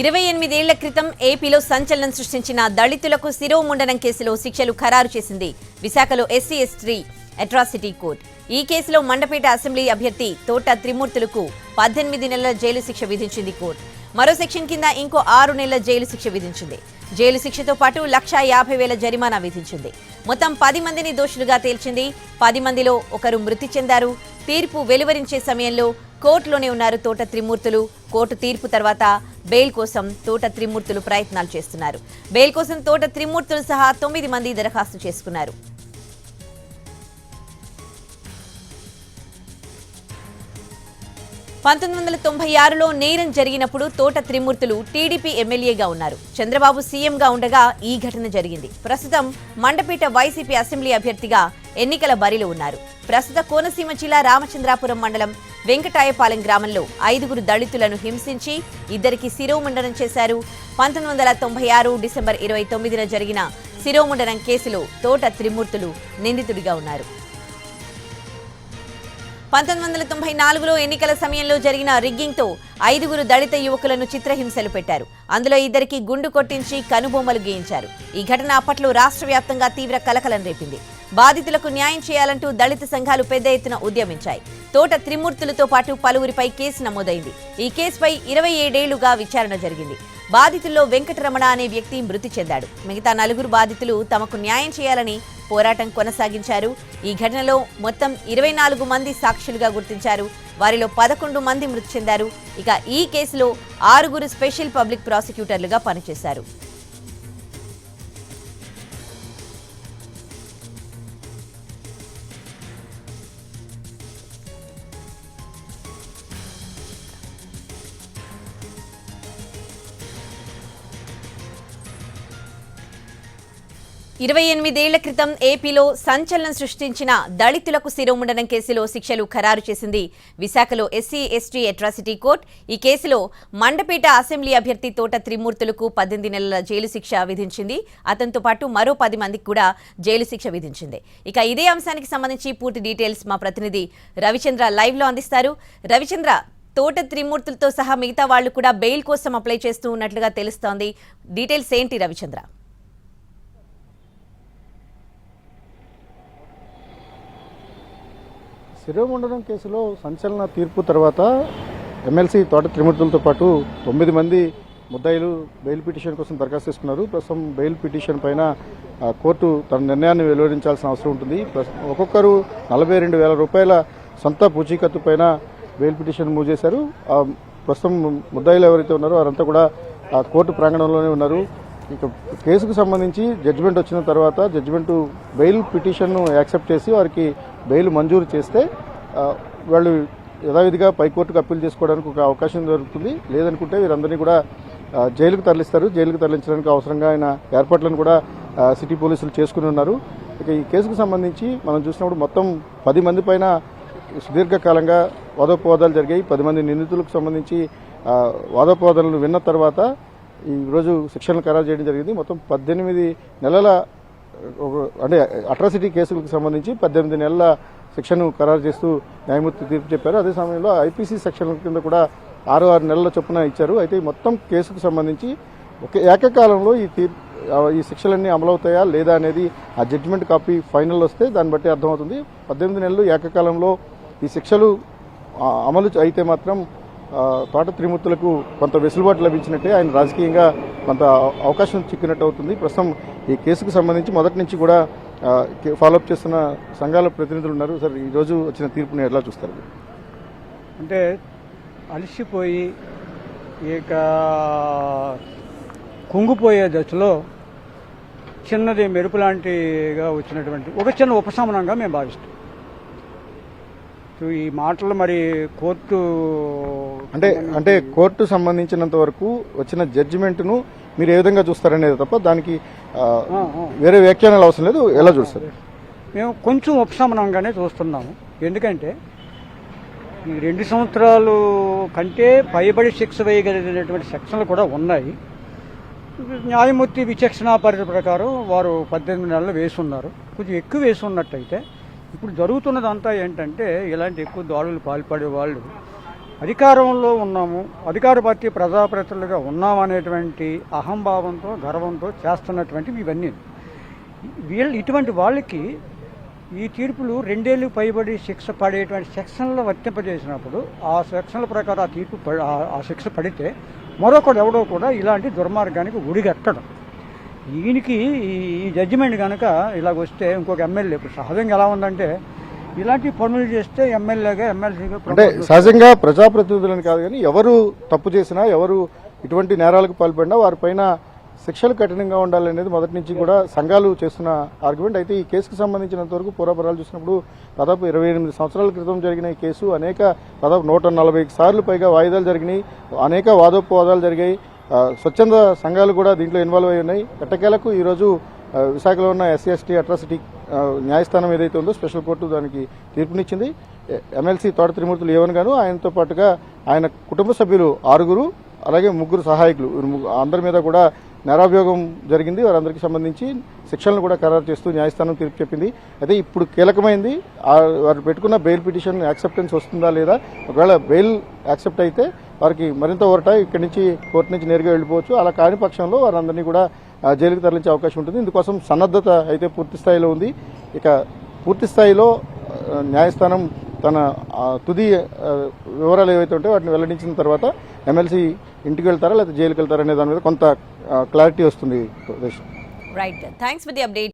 ఇరవై ఎనిమిదేళ్ళ క్రితం ఏపీలో సంచలనం సృష్టించిన దళితులకు శిరోముండనం కేసులో శిక్షలు ఖరారు చేసింది విశాఖలో ఎస్సీ ఎస్టీ అట్రాసిటీ కోర్టు. ఈ కేసులో మండపేట అసెంబ్లీ అభ్యర్థి తోట త్రిమూర్తులకు పద్దెనిమిది నెలల జైలు శిక్ష విధించింది కోర్టు. మరో సెక్షన్ కింద ఇంకో ఆరు నెలల జైలు శిక్ష విధించింది. జైలు శిక్షతో పాటు లక్షా యాభై వేల జరిమానా విధించింది. మొత్తం పది మందిని దోషులుగా తేల్చింది. పది మందిలో ఒకరు మృతి చెందారు. తీర్పు వెలువరించే సమయంలో కోర్టులోనే ఉన్నారు తోట త్రిమూర్తులు. కోర్టు తీర్పు తర్వాత బెయిల్ కోసం తోట త్రిమూర్తులు ప్రయత్నాలు చేస్తున్నారు. బెయిల్ కోసం తోట త్రిమూర్తులు సహా తొమ్మిది మంది దరఖాస్తు చేసుకున్నారు. పంతొమ్మిది వందల తొంభై ఆరులో నేరం జరిగినప్పుడు తోట త్రిమూర్తులు టీడీపీ ఎమ్మెల్యేగా ఉన్నారు. చంద్రబాబు సీఎంగా ఉండగా ఈ ఘటన జరిగింది. ప్రస్తుతం మండపేట వైసీపీ అసెంబ్లీ అభ్యర్థిగా ఎన్నికల బరిలో ఉన్నారు. ప్రస్తుత కోనసీమ జిల్లా రామచంద్రాపురం మండలం వెంకటాయపాలెం గ్రామంలో ఐదుగురు దళితులను హింసించి ఇద్దరికి శిరోముండనం చేశారు. పంతొమ్మిది వందల తొంభై ఆరు డిసెంబర్ ఇరవై తొమ్మిదిన జరిగిన శిరోముండనం కేసులో తోట త్రిమూర్తులు నిందితుడిగా ఉన్నారు. పంతొమ్మిది వందల తొంభై నాలుగులో ఎన్నికల సమయంలో జరిగిన రిగ్గింగ్తో ఐదుగురు దళిత యువకులను చిత్రహింసలు పెట్టారు. అందులో ఇద్దరికి గుండు కొట్టించి కనుబొమ్మలు గీయించారు. ఈ ఘటన అప్పట్లో రాష్ట్ర వ్యాప్తంగా తీవ్ర కలకలం రేపింది. బాధితులకు న్యాయం చేయాలంటూ దళిత సంఘాలు పెద్ద ఎత్తున ఉద్యమించాయి. తోట త్రిమూర్తులతో పాటు పలువురిపై కేసు నమోదైంది. ఈ కేసుపై ఇరవై ఏడేళ్ళుగా విచారణ జరిగింది. బాధితుల్లో వెంకటరమణ అనే వ్యక్తి మృతి చెందాడు. మిగతా నలుగురు బాధితులు తమకు న్యాయం చేయాలని పోరాటం కొనసాగించారు. ఈ ఘటనలో మొత్తం ఇరవై నాలుగు మంది సాక్షులుగా గుర్తించారు. వారిలో పదకొండు మంది మృతి చెందారు. ఇక ఈ కేసులో ఆరుగురు స్పెషల్ పబ్లిక్ ప్రాసిక్యూటర్లుగా పనిచేశారు. ఇరవై ఎనిమిదేళ్ళ క్రితం ఏపీలో సంచలనం సృష్టించిన దళితులకు శిరోముండనం కేసులో శిక్షలు ఖరారు చేసింది విశాఖలో ఎస్సీ ఎస్టీ అట్రాసిటీ కోర్టు. ఈ కేసులో మండపేట అసెంబ్లీ అభ్యర్థి తోట త్రిమూర్తులకు పద్దెనిమిది నెలల జైలు శిక్ష విధించింది. అతనితో పాటు మరో పది మందికి కూడా జైలు శిక్ష విధించింది. ఇక ఇదే అంశానికి సంబంధించి పూర్తి డీటెయిల్స్ మా ప్రతినిధి రవిచంద్ర లైవ్లో అందిస్తారు. రవిచంద్ర తోట త్రిమూర్తులతో సహా మిగతా వాళ్ళు కూడా బెయిల్ కోసం అప్లై చేస్తూ ఉన్నట్లుగా తెలుస్తోంది. డీటెయిల్స్ ఏంటి రవిచంద్ర? శిరోమండలం కేసులో సంచలన తీర్పు తర్వాత ఎమ్మెల్సీ తోట త్రిమూర్తులతో పాటు తొమ్మిది మంది ముద్దాయిలు బెయిల్ పిటిషన్ కోసం దరఖాస్తు చేసుకున్నారు. ప్రస్తుతం బెయిల్ పిటిషన్ పైన ఆ, కోర్టు తన నిర్ణయాన్ని వెలువరించాల్సిన అవసరం ఉంటుంది. ఒక్కొక్కరు నలభై రెండు వేల రూపాయల సొంత పూచీకత్తు పైన బెయిల్ పిటిషన్ మూవ్ చేశారు. ప్రస్తుతం ముద్దాయిలు ఎవరైతే ఉన్నారో వారంతా కూడా ఆ కోర్టు ప్రాంగణంలోనే ఉన్నారు. ఇక కేసుకు సంబంధించి జడ్జిమెంట్ వచ్చిన తర్వాత జడ్జిమెంట్ బెయిల్ పిటిషన్ను యాక్సెప్ట్ చేసి వారికి బెయిల్ మంజూరు చేస్తే వాళ్ళు యథావిధిగా పైకోర్టుకు అప్పీల్ చేసుకోవడానికి ఒక అవకాశం దొరుకుతుంది. లేదనుకుంటే వీరందరినీ కూడా జైలుకు తరలిస్తారు. జైలుకు తరలించడానికి అవసరంగా ఆయన ఏర్పాట్లను కూడా సిటీ పోలీసులు చేసుకుని ఉన్నారు. ఇక ఈ కేసుకు సంబంధించి మనం చూసినప్పుడు మొత్తం పది మంది పైన సుదీర్ఘకాలంగా వాదోపవాదాలు జరిగాయి. పది మంది నిందితులకు సంబంధించి వాదోపవాదాలను విన్న తర్వాత ఈ రోజు శిక్షణలు ఖరారు చేయడం జరిగింది. మొత్తం పద్దెనిమిది నెలల అంటే అట్రాసిటీ కేసులకు సంబంధించి పద్దెనిమిది నెలల శిక్షను ఖరారు చేస్తూ న్యాయమూర్తి తీర్పు చెప్పారు. అదే సమయంలో ఐపీసీ సెక్షన్ల కింద కూడా ఆరు ఆరు నెలల చొప్పున ఇచ్చారు. అయితే ఈ మొత్తం కేసుకు సంబంధించి ఒక ఏకకాలంలో ఈ తీర్పు ఈ శిక్షలన్నీ అమలవుతాయా లేదా అనేది ఆ జడ్జిమెంట్ కాపీ ఫైనల్ వస్తే దాన్ని బట్టి అర్థమవుతుంది. పద్దెనిమిది నెలలు ఏకకాలంలో ఈ శిక్షలు అమలు అయితే మాత్రం తోట త్రిమూర్తులకు కొంత వెసులుబాటు లభించినట్టే ఆయన రాజకీయంగా కొంత అవకాశం చిక్కినట్టు అవుతుంది. ప్రస్తుతం ఈ కేసుకు సంబంధించి మొదటి నుంచి కూడా ఫాలోఅప్ చేస్తున్న సంఘాల ప్రతినిధులు ఉన్నారు. సార్ ఈ రోజు వచ్చిన తీర్పుని ఎలా చూస్తారు? అంటే అలసిపోయి ఇక కుంగిపోయే దశలో చిన్నది మెరుపు లాంటిగా వచ్చినటువంటి ఒక చిన్న ఉపశమనంగా మేము భావిస్తాం. సో ఈ మాటలు మరి కోర్టు అంటే అంటే కోర్టు సంబంధించినంత వరకు వచ్చిన జడ్జిమెంట్ను మీరు ఏ విధంగా చూస్తారనేది తప్ప దానికి. వేరే వ్యాఖ్యానాలు అవసరం లేదు ఎలా చూస్తారు? మేము కొంచెం ఉపశమనంగానే చూస్తున్నాము. ఎందుకంటే ఈ రెండు సంవత్సరాలు కంటే పైబడి శిక్ష వేయగలిగినటువంటి సెక్షన్లు కూడా ఉన్నాయి. న్యాయమూర్తి విచక్షణ పరిధి ప్రకారం వారు పద్దెనిమిది నెలలు వేసున్నారు. కొంచెం ఎక్కువ వేసి ఉన్నట్టయితే ఇప్పుడు జరుగుతున్నదంతా ఏంటంటే ఇలాంటి ఎక్కువ దాడులు పాల్పడే వాళ్ళు అధికారంలో ఉన్నాము అధికార పార్టీ ప్రజాప్రతినిధులుగా ఉన్నామనేటువంటి అహంభావంతో గర్వంతో చేస్తున్నటువంటివి ఇవన్నీ. వీళ్ళు ఇటువంటి వాళ్ళకి ఈ తీర్పులు రెండేళ్ళు పైబడి శిక్ష పడేటువంటి సెక్షన్లు వర్తింపజేసినప్పుడు ఆ సెక్షన్ల ప్రకారం ఆ తీర్పు ఆ- శిక్ష పడితే మరొకడు ఎవడో కూడా ఇలాంటి దుర్మార్గానికి ఉడిగట్టడం ఈయనకి ఈ- ఈ జడ్జిమెంట్ కనుక ఇలాగ వస్తే ఇంకొక ఎమ్మెల్యే ఇప్పుడు సహజంగా ఎలా ఉందంటే ఇలాంటి పనులు చేస్తే ఎమ్మెల్యేగా ఎమ్మెల్సీగా అంటే సహజంగా ప్రజాప్రతినిధులని కాదు కానీ ఎవరు తప్పు చేసినా ఎవరు ఇటువంటి నేరాలకు పాల్పడినా వారిపైన శిక్షలు కఠినంగా ఉండాలనేది మొదటి నుంచి కూడా సంఘాలు చేస్తున్న ఆర్గ్యుమెంట్ అయితే ఈ కేసుకు సంబంధించినంత వరకు పూర్వపరాలు చూసినప్పుడు దాదాపు ఇరవై ఎనిమిది సంవత్సరాల క్రితం జరిగిన ఈ కేసు అనేక దాదాపు నూట నలభై సార్లు పైగా వాయిదాలు జరిగినాయి అనేక వాదోపవాదాలు జరిగాయి. స్వచ్ఛంద సంఘాలు కూడా దీంట్లో ఇన్వాల్వ్ అయి ఉన్నాయి. ఎట్టకేలకు ఈరోజు విశాఖలో ఉన్న ఎస్సీ ఎస్టీ అట్రాసిటీ న్యాయస్థానం ఏదైతే ఉందో స్పెషల్ కోర్టు దానికి తీర్పునిచ్చింది. ఎమ్మెల్సీ తోట త్రిమూర్తులు ఏవన్ గాను ఆయనతో పాటుగా ఆయన కుటుంబ సభ్యులు ఆరుగురు అలాగే ముగ్గురు సహాయకులు. అందరి మీద కూడా నేరాభియోగం జరిగింది. వారందరికీ సంబంధించి శిక్షలను కూడా ఖరారు చేస్తూ న్యాయస్థానం తీర్పు చెప్పింది. అయితే ఇప్పుడు కీలకమైంది వారు పెట్టుకున్న బెయిల్ పిటిషన్ యాక్సెప్టెన్స్ వస్తుందా లేదా? ఒకవేళ బెయిల్ యాక్సెప్ట్ అయితే వారికి మరింత ఓరట ఇక్కడి నుంచి కోర్టు నుంచి నేరుగా వెళ్ళిపోవచ్చు. అలా కాని పక్షంలో వారందరినీ కూడా జైలుకి తరలించే అవకాశం ఉంటుంది. ఇందుకోసం సన్నద్ధత అయితే పూర్తి స్థాయిలో ఉంది. ఇక పూర్తి స్థాయిలో న్యాయస్థానం తన తుది వివరాలు ఏవైతే ఉంటాయో వాటిని వెల్లడించిన తర్వాత ఎమ్మెల్సీ ఇంటికి వెళ్తారా లేకపోతే జైలుకి వెళ్తారా అనే దాని మీద కొంత క్లారిటీ వస్తుంది. Right thanks for the update